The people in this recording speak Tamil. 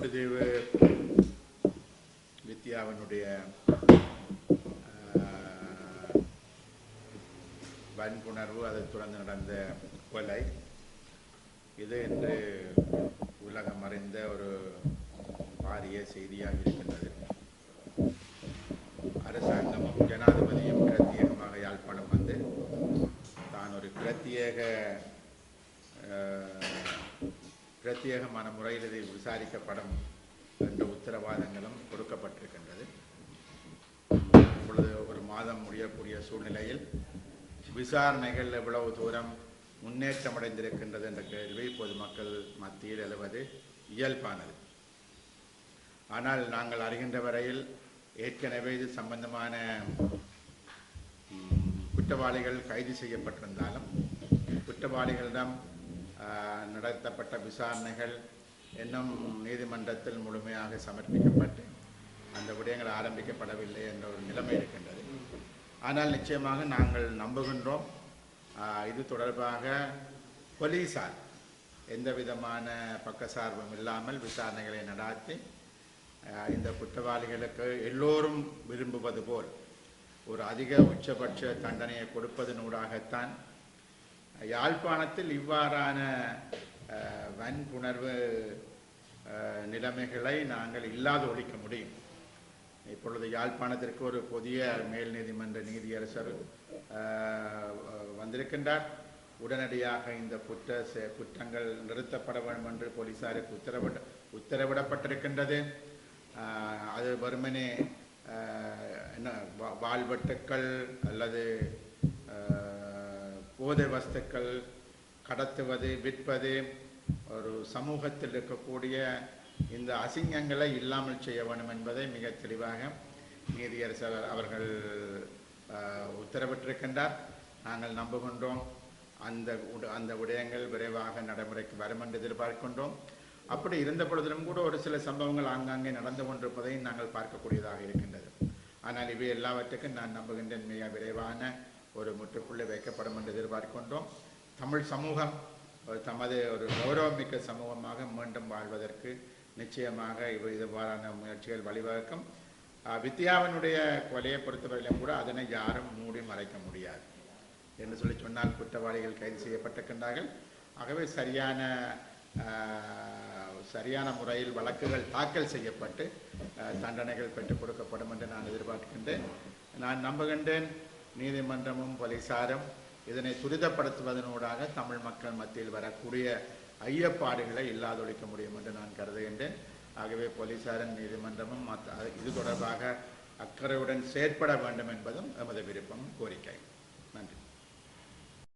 புங்குடுதீவு வித்யாவினுடைய வன்புணர்வு அதை தொடர்ந்து நடந்த கொலை இது இன்று உலகம் அறிந்த ஒரு பாரிய செய்தியாக இருக்கின்றது. அரசாங்கமும் ஜனாதிபதியும் பிரத்யேகமாக யாழ்ப்பாணம் வந்து தான் ஒரு பிரத்யேக பிரத்யேகமான முறையில் இதை விசாரிக்கப்படும் என்ற உத்தரவாதங்களும் கொடுக்கப்பட்டிருக்கின்றது. இப்பொழுது ஒரு மாதம் முடியக்கூடிய சூழ்நிலையில் விசாரணைகள் எவ்வளவு தூரம் முன்னேற்றம் அடைந்திருக்கின்றது என்ற கேள்வி பொதுமக்கள் மத்தியில் எழுவது இயல்பானது. ஆனால் நாங்கள் அறிகின்ற வரையில் ஏற்கனவே இது சம்பந்தமான குற்றவாளிகள் கைது செய்யப்பட்டிருந்தாலும் குற்றவாளிகளிடம் நடத்தப்பட்ட விசாரணைகள் இன்னும் நீதிமன்றத்தில் முழுமையாக சமர்ப்பிக்கப்பட்டு அந்த விடயங்கள் ஆரம்பிக்கப்படவில்லை என்ற ஒரு நிலைமை இருக்கின்றது. ஆனால் நிச்சயமாக நாங்கள் நம்புகின்றோம். இது தொடர்பாக போலீசார் எந்த விதமான பக்கசார்பும் இல்லாமல் விசாரணைகளை நடாத்தி இந்த குற்றவாளிகளுக்கு எல்லோரும் விரும்புவது போல் ஒரு அதிக உச்சபட்ச தண்டனையை கொடுப்பதனூடாகத்தான் யாழ்ப்பாணத்தில் இவ்வாறான வன்புணர்வு நிலைமைகளை நாங்கள் இல்லாது ஒழிக்க முடியும். இப்பொழுது யாழ்ப்பாணத்திற்கு ஒரு புதிய மேல் நீதிமன்ற நீதியரசர் வந்திருக்கின்றார். உடனடியாக இந்த குற்ற குற்றங்கள் நிறுத்தப்பட வேண்டும் என்று போலீசாருக்கு உத்தரவிட உத்தரவிடப்பட்டிருக்கின்றது. அது வெறுமனே என்ன வா- வாள்வெட்டுக்கள் அல்லது போதை வஸ்துக்கள் கடத்துவது விற்பது ஒரு சமூகத்தில் இருக்கக்கூடிய இந்த அசிங்கங்களை இல்லாமல் செய்ய வேண்டும் என்பதை மிக தெளிவாக நீதியரசர் அவர்கள் உத்தரவிட்டிருக்கின்றார். நாங்கள் நம்புகின்றோம். அந்த உட- அந்த விடயங்கள் விரைவாக நடைமுறைக்கு வரும் என்று எதிர்பார்க்கின்றோம். அப்படி இருந்த பொழுதிலும் கூட ஒரு சில சம்பவங்கள் ஆங்காங்கே நடந்து கொண்டிருப்பதையும் நாங்கள் பார்க்கக்கூடியதாக இருக்கின்றது. ஆனால் இவை எல்லாவற்றுக்கும் நான் நம்புகின்றேன். மிக விரைவான ஒரு முற்றுப்புள்ளி வைக்கப்படும் என்று எதிர்பார்க்கின்றோம். தமிழ் சமூகம் ஒரு தமது ஒரு கௌரவமிக்க சமூகமாக மீண்டும் வாழ்வதற்கு நிச்சயமாக இவை இதுவாறான முயற்சிகள் வழிவகுக்கும். வித்யாவினுடைய கொலையை பொறுத்தவரையிலும் கூட அதனை யாரும் மூடி மறைக்க முடியாது. என்று சொல்லி சொன்னால் குற்றவாளிகள் கைது செய்யப்பட்டிருக்கின்றார்கள். ஆகவே சரியான சரியான முறையில் வழக்குகள் தாக்கல் செய்யப்பட்டு தண்டனைகள் பெற்றுக் கொடுக்கப்படும் என்று நான் எதிர்பார்க்கின்றேன். நான் நம்புகின்றேன் நீதிமன்றமும் போலீசாரும் இதனை துரிதப்படுத்துவதனூடாக தமிழ் மக்கள் மத்தியில் வரக்கூடிய ஐயப்பாடுகளை இல்லாதொழிக்க முடியும் என்று நான் கருதுகின்றேன். ஆகவே போலீசாரும் நீதிமன்றமும் இது தொடர்பாக அக்கறையுடன் செயற்பட வேண்டும் என்பதும் எமது விருப்பம் கோரிக்கை. நன்றி.